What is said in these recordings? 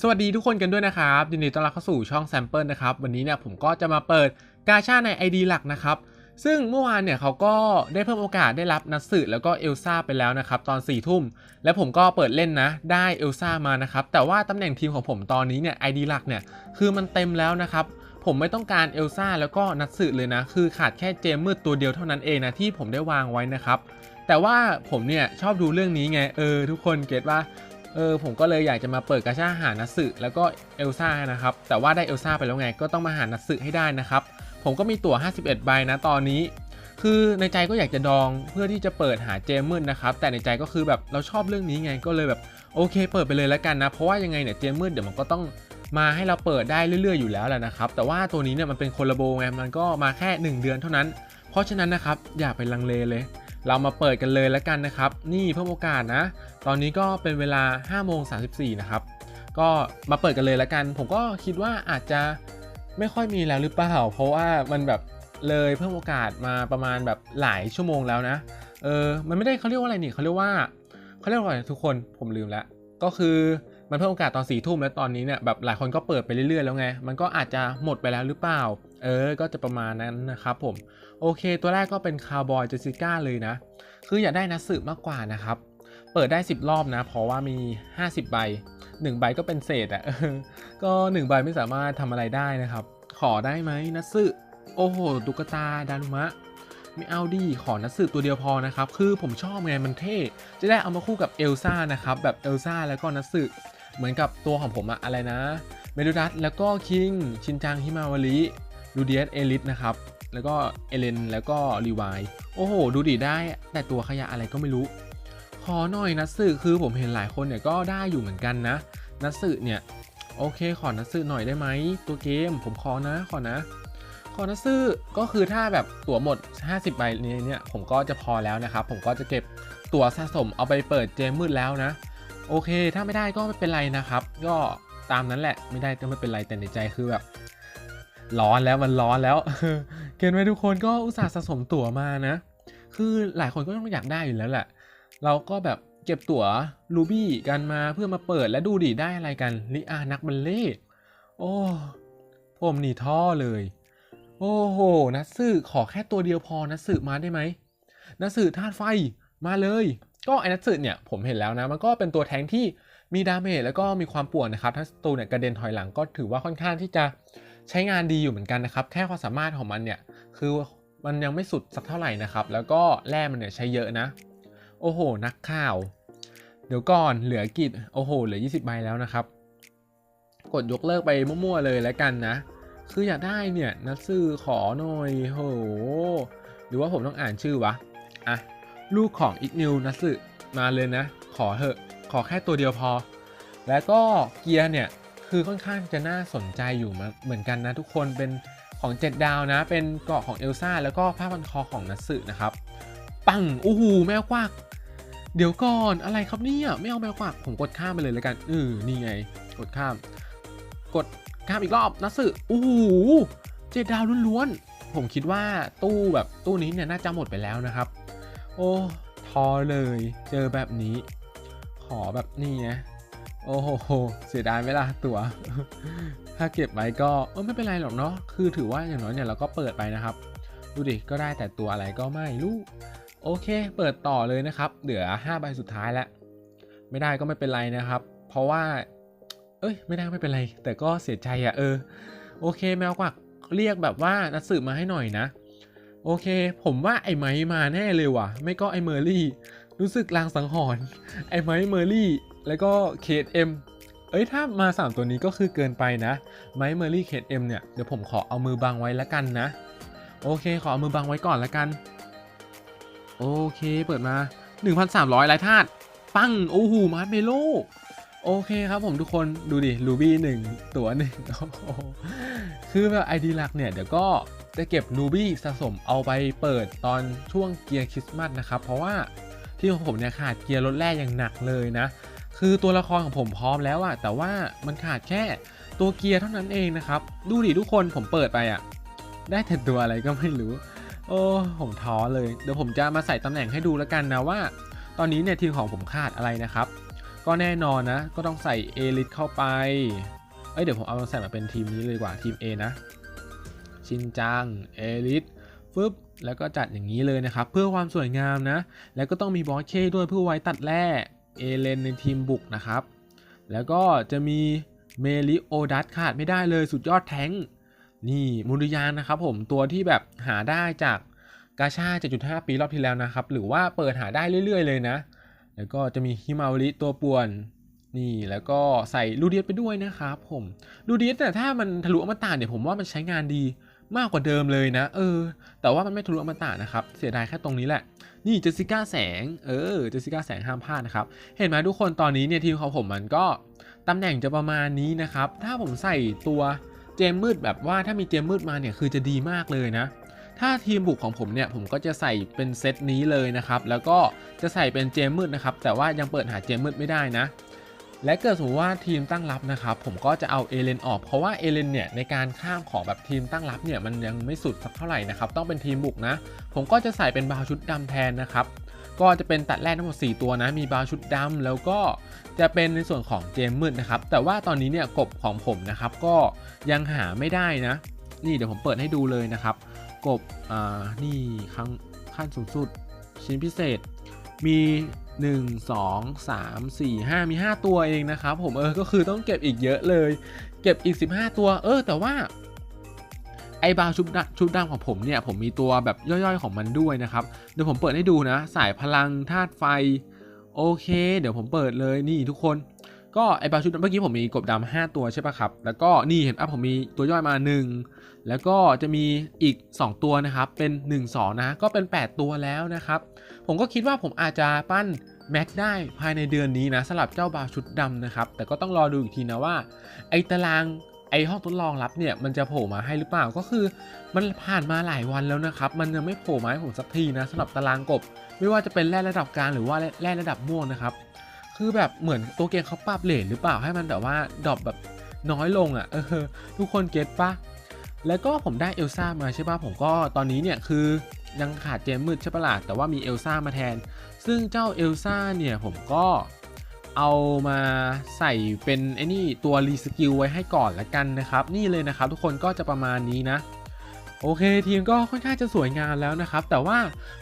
สวัสดีทุกคนกันด้วยนะครับยินดีต้อนรับเข้าสู่ช่องแซมเปิลนะครับ วันนี้เนี่ยผมก็จะมาเปิดกาชาใน ID หลักนะครับ ซึ่งเมื่อวานเนี่ยเขาก็ได้เพิ่มโอกาสได้รับนัทสึแล้วก็เอลซ่าไปแล้วนะครับ ตอน4ี่ทุ่ม และผมก็เปิดเล่นนะ ได้เอลซ่ามานะครับ แต่ว่าตำแหน่งทีมของผมตอนนี้เนี่ย ID หลักเนี่ยคือมันเต็มแล้วนะครับผมไม่ต้องการเอลซ่าแล้วก็นัทสึเลยนะ คือขาดแค่เจมมืดตัวเดียวเท่านั้นเองนะที่ผมได้วางไว้นะครับ แต่ว่าผมเนี่ยชอบดูเรื่องนี้ไง เออ ทุกคนเก็ตว่า เออผมก็เลยอยากจะมาเปิดกาชาหานัสึแล้วก็เอลซ่านะครับ แต่ว่าได้เอลซ่าไปแล้วไงก็ต้องมาหานัสึให้ได้นะครับ ผมก็มีตั๋ว 51 ใบนะตอนนี้ คือในใจก็อยากจะดองเพื่อที่จะเปิดหาเจมมืดนะครับ แต่ในใจก็คือแบบเราชอบเรื่องนี้ไงก็เลยแบบโอเค เปิดไปเลยแล้วกันนะ เพราะว่ายังไงเนี่ยเจมมืดเดี๋ยวมันก็ต้องมาให้เราเปิดได้เรื่อยๆอยู่แล้วแหละนะครับ แต่ว่าตัวนี้เนี่ยมันเป็นคนละโบไงมันก็มาแค่ 1 เดือนเท่านั้น เพราะฉะนั้นนะครับอย่าไปลังเลเลย เรามาเปิดกันเลยแล้วกันนะครับ นี่เพิ่มโอกาสนะ ตอนนี้ก็เป็นเวลา5โมง34นะครับ ก็มาเปิดกันเลยแล้วกัน ผมก็คิดว่าอาจจะไม่ค่อยมีแล้วหรือเปล่า เพราะว่ามันแบบเลยเพิ่มโอกาสมาประมาณแบบหลายชั่วโมงแล้วนะ เออ มันไม่ได้เขาเรียกว่าอะไรนี่เขาเรียกว่าเขาเรียกว่าอะไรทุกคน ผมลืมแล้ว ก็คือ มันเพิ่มโอกาสตอนสี่ทุ่มแล้วตอนนี้เนี่ยแบบหลายคนก็เปิดไปเรื่อยๆแล้วไง มันก็อาจจะหมดไปแล้วหรือเปล่า เออ ก็จะประมาณนั้นนะครับผม โอเค ตัวแรกก็เป็นคาร์บอยเจสิก้าเลยนะ คืออยากได้นัสืบมากกว่านะครับ เปิดได้ 10 รอบนะ เพราะว่ามี 50 ใบ 1 ใบก็เป็นเศษอะ่ะก็ 1 ใบไม่สามารถทำอะไรได้นะครับ ขอได้ไหมนัสืบโอ้โหตุ๊กตาดานุมะ ไม่เอาดีขอนัดสืบตัวเดียวพอนะครับ คือผมชอบไงมันเท่ จะได้เอามาคู่กับเอลซ่านะครับ แบบเอลซ่าแล้วก็นัดสืบเหมือนกับตัวของผมอะอะไรนะ เมดูดัสแล้วก็คิง ชินจัง ฮิมาวาริลูเดียสเอลิสนะครับ แล้วก็เอเลน แล้วก็รีวายโอ้โห ดูดิได้ แต่ตัวขยะอะไรก็ไม่รู้ ขอหน่อยนัดสึคือผมเห็นหลายคนเนี่ยก็ได้อยู่เหมือนกันนะนัดสึเนี่ย โอเค ขอนัดสึหน่อยได้ไหม ตัวเกม ผมขอนะ ขอนะ ขอนัดสึก็คือถ้าแบบตั๋วหมด 50ใบนี้เนี่ยผมก็จะพอแล้วนะครับ ผมก็จะเก็บตั๋วสะสมเอาไปเปิดเจมมืดแล้วนะ โอเค ถ้าไม่ได้ก็ไม่เป็นไรนะครับ ก็ตามนั้นแหละไม่ได้ก็ไม่เป็นไรแต่ในใจคือแบบร้อนแล้วมันร้อนแล้วเกินไปทุกคนก็อุตส่าห์สะสมตั๋วมานะ คือหลายคนก็ต้องอยากได้อยู่แล้วแหละ เราก็แบบเก็บตั๋วลูบี้กันมาเพื่อมาเปิดและดูดิได้อะไรกันลิอานักบัลเล่ต์โอ้ผมหนีท่อเลย โอ้โหนัดสื่อขอแค่ตัวเดียวพอนัดสื่อมาได้ไหมนัดสื่อธาตุไฟมาเลย ก็ไอ้นัดสื่อเนี่ยผมเห็นแล้วนะ มันก็เป็นตัวแทงที่มีดาเมจแล้วก็มีความป่วนนะครับถ้าศัตรูเนี่ยกระเด็นถอยหลังก็ถือว่าค่อนข้างที่จะใช้งานดีอยู่เหมือนกันนะครับ แค่ความสามารถของมันเนี่ย คือมันยังไม่สุดสักเท่าไหร่นะครับ แล้วก็แร่มันเนี่ยใช้เยอะนะ โอ้โห นักข่าว เดี๋ยวก่อนเหลือกิจโอ้โห เหลือ 20 ใบแล้วนะครับ กดยกเลิกไปมั่วๆเลยแล้วกันนะ คืออยากได้เนี่ยนัดซื้อขอหน่อยโหหรือว่าผมต้องอ่านชื่อวะอะลูกของอีกนิวนัดซื้อมาเลยนะ ขอเถอะขอแค่ตัวเดียวพอ แล้วก็เกียร์เนี่ยคือค่อนข้างจะน่าสนใจอยู่เหมือนกันนะทุกคนเป็นของ7ดาวนะ เป็นเกาะของเอลซ่าแล้วก็ผ้าพันคอของนัสึนะครับ ปังโอ้โหแมวกวักเดี๋ยวก่อนอะไรครับเนี่ยไม่เอาแมวกวักผมกดข้ามไปเลยแล้วกันเออนี่ไง กดข้าม กด ข้ามอีกรอบนัสึโอ้โหเจ็ดดาวล้วนๆ ผมคิดว่าตู้แบบตู้นี้เนี่ยน่าจะหมดไปแล้วนะครับ โอ้ทอเลยเจอแบบนี้ ขอแบบนี้ไงโอ้โห เสียดายไหมล่ะตัว ถ้าเก็บไว้ก็เออไม่เป็นไรหรอกเนาะ คือถือว่าอย่างน้อยเนี่ยเราก็เปิดไปนะครับ ดูดิ ก็ได้แต่ตัวอะไรก็ไม่รู้ โอเค เปิดต่อเลยนะครับ เหลือ5ใบสุดท้ายแล้ว ไม่ได้ก็ไม่เป็นไรนะครับ เพราะว่า เอ้ยไม่ได้ไม่เป็นไร แต่ก็เสียใจอะ่ะเออ โอเคแมวกวักเรียกแบบว่านัดสืบมาให้หน่อยนะ โอเค ผมว่าไอ้ไม้มาแน่เลยว่ะ ไม่ก็ไอ้เมอร์รี่รู้สึกลางสังหรณ์ไอ้ไม้เมอร์รี่ แล้วก็เคทเอ็มเอ้ยถ้ามา 3 ตัวนี้ก็คือเกินไปนะ ไม้เมอร์รี่เคทเอ็มเนี่ยเดี๋ยวผมขอเอามือบังไว้ล้วกันนะ โอเค ขอเอามือบังไว้ก่อนล้วกัน โอเคเปิดมา 1,300ลายธาตุปั้งโอ้โหมาร์เมโล โอเคครับผมทุกคนดูดิลูบี้หนึ่งตัวหนึ่งคือแบบไอดีหลักเนี่ย เดี๋ยวก็จะเก็บลูบี้สะสมเอาไปเปิดตอนช่วงเกียร์คริสต์มาสนะครับ เพราะว่าที่ของผมเนี่ยขาดเกียร์รถแรกอย่างหนักเลยนะ คือตัวละครของผมพร้อมแล้วอะแต่ว่ามันขาดแค่ตัวเกียร์เท่านั้นเองนะครับ ดูดิทุกคนผมเปิดไปอะได้แต่ตัวอะไรก็ไม่รู้ โอ้ผมท้อเลย เดี๋ยวผมจะมาใส่ตำแหน่งให้ดูแล้วกันนะว่า ตอนนี้เนี่ยทีมของผมขาดอะไรนะครับ ก็แน่นอนนะ ก็ต้องใส่เอลิทเข้าไป เอ้ยเดี๋ยวผมเอาใส่มาเป็นทีมนี้เลยดีกว่าทีม A นะ ชินจังเอลิทฟึบแล้วก็จัดอย่างนี้เลยนะครับ เพื่อความสวยงามนะ แล้วก็ต้องมีบอสเคด้วยเพื่อไว้ตัดแร่เอเลนในทีมบุกนะครับ แล้วก็จะมีเมลิโอดัสขาดไม่ได้เลยสุดยอดแท้งนี่มูริยานนะครับผมตัวที่แบบหาได้จากกาชา7.5 ปีรอบที่แล้วนะครับ หรือว่าเปิดหาได้เรื่อย ๆ เลยนะ แล้วก็จะมีฮิมาวริตัวป่วน นี่แล้วก็ใส่ลูเดียสไปด้วยนะครับผมลูเดียสแต่ถ้ามันทะลุอมตะเนี่ยผมว่ามันใช้งานดีมากกว่าเดิมเลยนะ เออ แต่ว่ามันไม่ทะลุอมตะนะครับ เสียดายแค่ตรงนี้แหละ นี่เจสิก้าแสง เออ เจสิก้าแสงห้ามพลาดนะครับ เห็นไหมทุกคนตอนนี้เนี่ยทีมของผมมันก็ตำแหน่งจะประมาณนี้นะครับ ถ้าผมใส่ตัวเจมมืดแบบว่าถ้ามีเจมมืดมาเนี่ยคือจะดีมากเลยนะ ถ้าทีมบุกของผมเนี่ยผมก็จะใส่เป็นเซตนี้เลยนะครับ แล้วก็จะใส่เป็นเจมมืดนะครับ แต่ว่ายังเปิดหาเจมมืดไม่ได้นะ และเกิดสมมติว่าทีมตั้งรับนะครับ ผมก็จะเอาเอเลนออก เพราะว่าเอเลนเนี่ยในการข้ามของแบบทีมตั้งรับเนี่ยมันยังไม่สุดสักเท่าไหร่นะครับ ต้องเป็นทีมบุกนะ ผมก็จะใส่เป็นบาวชุดดำแทนนะครับก็จะเป็นตัดแรกทั้งหมด 4 ตัวนะ มีบาวชุดดำแล้วก็จะเป็นในส่วนของเจมมืดนะครับ แต่ว่าตอนนี้เนี่ยกบของผมนะครับก็ยังหาไม่ได้นะ นี่เดี๋ยวผมเปิดให้ดูเลยนะครับ กบ อ่า นี่ครั้งขั้นสูงสุด ชิ้นพิเศษ มี 1 2 3 4 5 มี 5 ตัวเองนะครับผม เออ ก็คือต้องเก็บอีกเยอะเลย เก็บอีก 15 ตัว เออ แต่ว่า ไอ้บาวชุดดชุดดำของผมเนี่ย ผมมีตัวแบบย่อยๆของมันด้วยนะครับ เดี๋ยวผมเปิดให้ดูนะ สายพลังธาตุไฟ โอเค เดี๋ยวผมเปิดเลย นี่ทุกคน ก็ไอ้บาชุดเมื่อกี้ผมมีกบดำห้าตัวใช่ปะครับ แล้วก็นี่เห็นอะผมมีตัวย่อยมา 1 แล้วก็จะมีอีก 2 ตัวนะครับ เป็น 1 2 นะ ก็เป็น 8 ตัวแล้วนะครับ ผมก็คิดว่าผมอาจจะปั้นแม็กได้ภายในเดือนนี้นะสำหรับเจ้าบาชุดดำนะครับ แต่ก็ต้องรอดูอีกทีนะว่า ไอ้ตารางไอห้องทดลองรับเนี่ยมันจะโผล่มาให้หรือเปล่าก็คือมันผ่านมาหลายวันแล้วนะครับ มันยังไม่โผล่มาให้ผมสักทีนะสำหรับตารางกบ ไม่ว่าจะเป็นแร่ระดับกลางหรือว่าแร่ระดับม่วงนะครับ คือแบบเหมือนตัวเกมเขาปรับเลทหรือเปล่าให้มันแบบว่าดรอปแบบน้อยลงอะ่ะเออทุกคนเก็ตปะแล้วก็ผมได้เอลซ่ามาใช่ปะผมก็ตอนนี้เนี่ยคือยังขาดเจมมืดใช่ปะล่ะแต่ว่ามีเอลซ่ามาแทน ซึ่งเจ้าเอลซ่าเนี่ยผมก็เอามาใส่เป็นไอ้นี่ตัวรีสกิลไว้ให้ก่อนละกันนะครับ นี่เลยนะครับทุกคนก็จะประมาณนี้นะ โอเคทีมก็ค่อนข้างจะสวยงามแล้วนะครับ แต่ว่า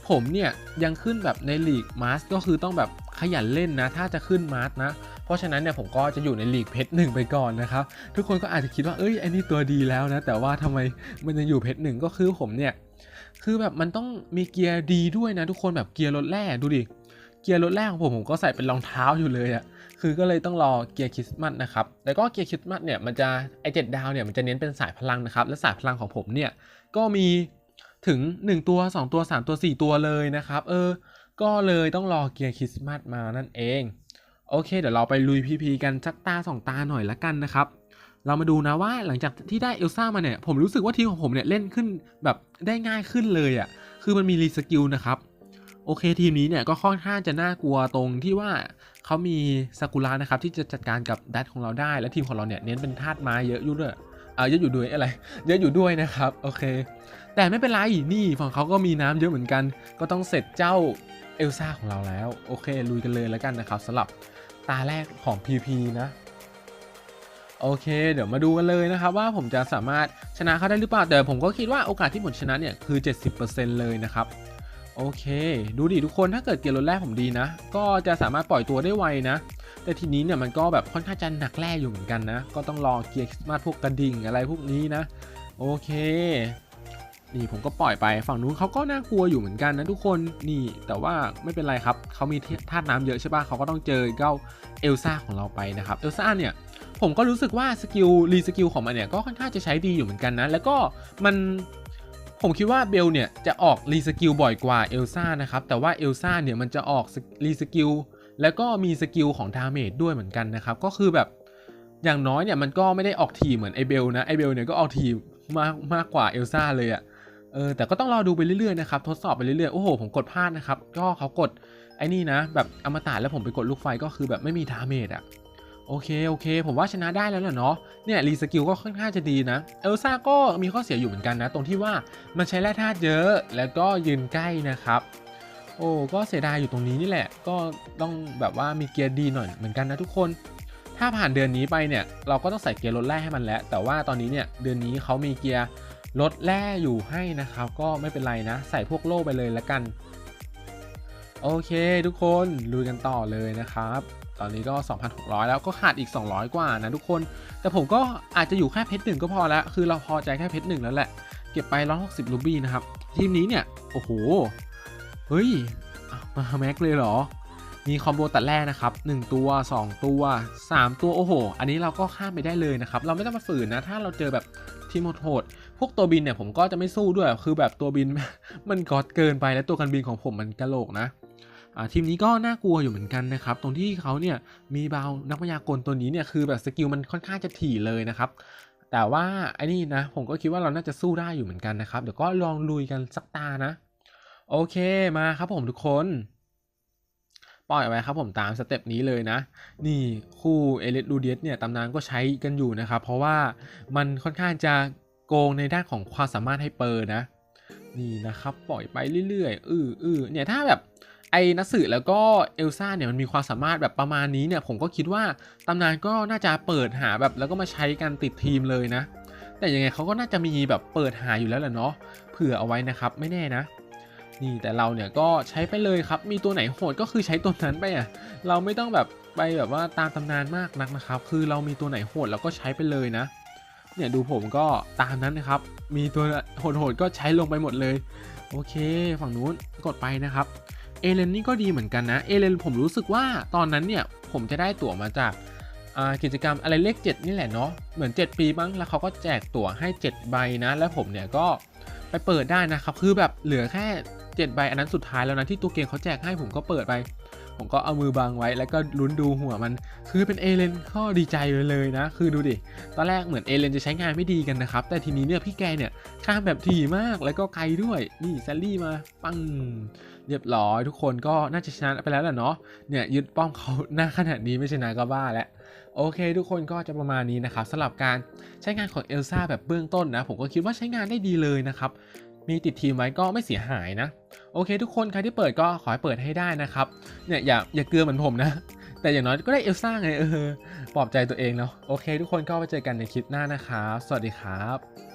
ผมเนี่ยยังขึ้นแบบในลีกมาสก็คือต้องแบบขยันเล่นนะ ถ้าจะขึ้นมาสนะ เพราะฉะนั้นเนี่ยผมก็จะอยู่ในลีกเพชรหนึ่งไปก่อนนะครับ ทุกคนก็อาจจะคิดว่าเอ้ยไอ้นี่ตัวดีแล้วนะ แต่ว่าทำไมมันยังอยู่เพชรหนึ่งก็คือผมเนี่ยคือแบบมันต้องมีเกียร์ดีด้วยนะ ทุกคนแบบเกียร์รถแร่ดูดิเกียร์รถแรกของผมผมก็ใส่เป็นรองเท้าอยู่เลยอะ่ะ คือก็เลยต้องรอเกียร์คริสต์มาสนะครับแต่ก็เกียร์คริสต์มาสเนี่ยมันจะไอเจ็ดดาวเนี่ยมันจะเน้นเป็นสายพลังนะครับ และสายพลังของผมเนี่ย ก็มีถึง 1 ตัว 2 ตัว 3 ตัว 4 ตัวเลยนะครับ เออ ก็เลยต้องรอเกียร์คริสต์มาสมานั่นเอง โอเค เดี๋ยวเราไปลุยพีพีกันสักตาสองตาหน่อยละกันนะครับ เรามาดูนะว่าหลังจากที่ได้เอลซ่ามาเนี่ย ผมรู้สึกว่าทีมของผมเนี่ยเล่นขึ้นแบบได้ง่ายขึ้นเลยอะ่ะ คือมันมีรีสกิลนะครับ โอเคทีมนี้เนี่ยก็ค่อนข้างจะน่ากลัวตรงที่ว่าเขามีซากุระนะครับที่จะจัดการกับดัตของเราได้ และทีมของเราเนี่ยเน้นเป็นธาตุไม้เยอะยู่ด้วย ออเยอะอยู่ด้วยอะไร เยอะอยู่ด้วยนะครับโอเค แต่ไม่เป็นไรนี่ฝั่งเขาก็มีน้ำเยอะเหมือนกัน ก็ต้องเสร็จเจ้าเอลซ่าของเราแล้วโอเคลุยกันเลยแล้วกันนะครับสำหรับตาแรกของ PP นะโอเค เดี๋ยวมาดูกันเลยนะครับว่าผมจะสามารถชนะเขาได้หรือเปล่าแต่ผมก็คิดว่าโอกาสที่ผมชนะเนี่ยคือ 70%เลยนะครับโอเค ดูดิทุกคนถ้าเกิดเกียร์รถแรกผมดีนะ ก็จะสามารถปล่อยตัวได้ไวนะ แต่ทีนี้เนี่ยมันก็แบบค่อนข้างจะหนักแร่อยู่เหมือนกันนะ ก็ต้องรอเกียร์คริสต์มาสพวกกระดิ่งอะไรพวกนี้นะ โอเค นี่ผมก็ปล่อยไปฝั่งนู้นเขาก็น่ากลัวอยู่เหมือนกันนะทุกคนนี่แต่ว่าไม่เป็นไรครับเขามีธาตุน้ำเยอะใช่ปะเขาก็ต้องเจอเก้าเอลซ่าของเราไปนะครับเอลซ่าเนี่ยผมก็รู้สึกว่าสกิลรีสกิลของมันเนี่ยก็ค่อนข้างจะใช้ดีอยู่เหมือนกันนะ แล้วก็มันผมคิดว่าเบลเนี่ยจะออกรีสกิลบ่อยกว่าเอลซ่านะครับ แต่ว่าเอลซ่าเนี่ยมันจะออกรีสกิล แล้วก็มีสกิลของดาเมจด้วยเหมือนกันนะครับ ก็คือแบบอย่างน้อยเนี่ยมันก็ไม่ได้ออกทีเหมือนไอเบลนะไอเบลเนี่ยก็ออกทีมากมากกว่าเอลซ่าเลยอะ่ะเออแต่ก็ต้องรอดูไปเรื่อยๆนะครับทดสอบไปเรื่อยๆโอ้โหผมกดพลาดนะครับก็เขากดไอ้นี่นะ แบบอมตะแล้วผมไปกดลูกไฟก็คือแบบไม่มีดาเมจอะโอเคโอเค ผมว่าชนะได้แล้วแหละเนาะเนี่ยรีสกิลก็ค่อนข้างจะดีนะเอลซ่าก็มีข้อเสียอยู่เหมือนกันนะ ตรงที่ว่ามันใช้แร่ธาตุเยอะแล้วก็ยืนใกล้นะครับ โอ้ก็เสียดายอยู่ตรงนี้นี่แหละ ก็ต้องแบบว่ามีเกียร์ดีหน่อยเหมือนกันนะทุกคน ถ้าผ่านเดือนนี้ไปเนี่ยเราก็ต้องใส่เกียร์รถแร่ให้มันแล้ว แต่ว่าตอนนี้เนี่ยเดือนนี้เขามีเกียร์รถแร่อยู่ให้นะครับ ก็ไม่เป็นไรนะ ใส่พวกโล่ไปเลยแล้วกัน โอเคทุกคนลุยกันต่อเลยนะครับ ตอนนี้ก็ 2,600 แล้วก็ขาดอีก 200 กว่านะทุกคน แต่ผมก็อาจจะอยู่แค่เพชรหนึ่งก็พอแล้ว คือเราพอใจแค่เพชรหนึ่งแล้วแหละ เก็บไป 160 รูบี้นะครับ ทีมนี้เนี่ย โอ้โห เฮ้ย มาแม็กเลยเหรอ มีคอมโบตัดแรกนะครับ 1 ตัว 2 ตัว 3 ตัวโอ้โห อันนี้เราก็ข้ามไปได้เลยนะครับ เราไม่ต้องมาฝืนนะ ถ้าเราเจอแบบทีมโหดๆพวกตัวบินเนี่ยผมก็จะไม่สู้ด้วย คือแบบตัวบินมันกอดเกินไปแล้วตัวกันบินของผมมันกระโหลกนะอ่าทีมนี้ก็น่ากลัวอยู่เหมือนกันนะครับ ตรงที่เขาเนี่ยมีบาวนักพยากรณ์ตัวนี้เนี่ยคือแบบสกิลมันค่อนข้างจะถี่เลยนะครับ แต่ว่าไอ้นี่นะผมก็คิดว่าเราน่าจะสู้ได้อยู่เหมือนกันนะครับ เดี๋ยวก็ลองลุยกันสักตานะ โอเคมาครับผมทุกคน ปล่อยไว้ครับผมตามสเต็ปนี้เลยนะ นี่คู่เอเลสลูเดียสเนี่ยตำนานก็ใช้กันอยู่นะครับ เพราะว่ามันค่อนข้างจะโกงในด้านของความสามารถให้เปอร์นะ นี่นะครับปล่อยไปเรื่อยๆ อืออือเนี่ยถ้าแบบไอ้นัสสึแล้วก็เอลซ่าเนี่ยมันมีความสามารถแบบประมาณนี้เนี่ยผมก็คิดว่าตำนานก็น่าจะเปิดหาแบบแล้วก็มาใช้กันติดทีมเลยนะ แต่ยังไงเขาก็น่าจะมีแบบเปิดหาอยู่แล้วแหละเนาะเผื่อเอาไว้นะครับไม่แน่นะ นี่แต่เราเนี่ยก็ใช้ไปเลยครับ มีตัวไหนโหดก็คือใช้ตัวนั้นไปอะ เราไม่ต้องแบบไปแบบว่าตามตำนานมากนักนะครับ คือเรามีตัวไหนโหดเราก็ใช้ไปเลยนะ เนี่ยดูผมก็ตามนั้นนะครับ มีตัวโหดๆก็ใช้ลงไปหมดเลย โอเค ฝั่งนู้นกดไปนะครับ เอเลนนี่ก็ดีเหมือนกันนะ เอเลนผมรู้สึกว่าตอนนั้นเนี่ยผมจะได้ตั๋วมาจากกิจกรรมอะไรเลข7นี่แหละเนาะ เหมือน 7 ปีบ้างแล้วเขาก็แจกตั๋วให้ 7 ใบนะ แล้วผมเนี่ยก็ไปเปิดได้นะครับ คือแบบเหลือแค่ 7ใบอันนั้นสุดท้ายแล้วนะที่ตัวเกมเขาแจกให้ผมก็เปิดไป ผมก็เอามือบังไว้แล้วก็ลุ้นดูหัวมัน คือเป็นเอเลนก็ดีใจเลยนะ คือดูดิ ตอนแรกเหมือนเอเลนจะใช้งานไม่ดีกันนะครับ แต่ทีนี้เนี่ยพี่แกเนี่ยข้ามแบบถี่มากแล้วก็ไกลด้วย นี่แซลลี่มา ปังเรียบร้อยทุกคนก็น่าจะชนะไปแล้วแหละเนาะ เนี่ยยึดป้อมเขาหน้าขนาดนี้ไม่ชนะก็บ้าแล้วโอเค ทุกคนก็จะประมาณนี้นะครับสำหรับการใช้งานของเอลซ่าแบบเบื้องต้นนะ ผมก็คิดว่าใช้งานได้ดีเลยนะครับ มีติดทีมไว้ก็ไม่เสียหายนะ โอเค ทุกคนใครที่เปิดก็ขอให้เปิดให้ได้นะครับ เนี่ยอย่าอย่าเกลือเหมือนผมนะ แต่อย่างน้อยก็ได้เอลซ่าไงเออปลอบใจตัวเองเนาะโอเค ทุกคนก็ไปเจอกันในคลิปหน้านะครับสวัสดีครับ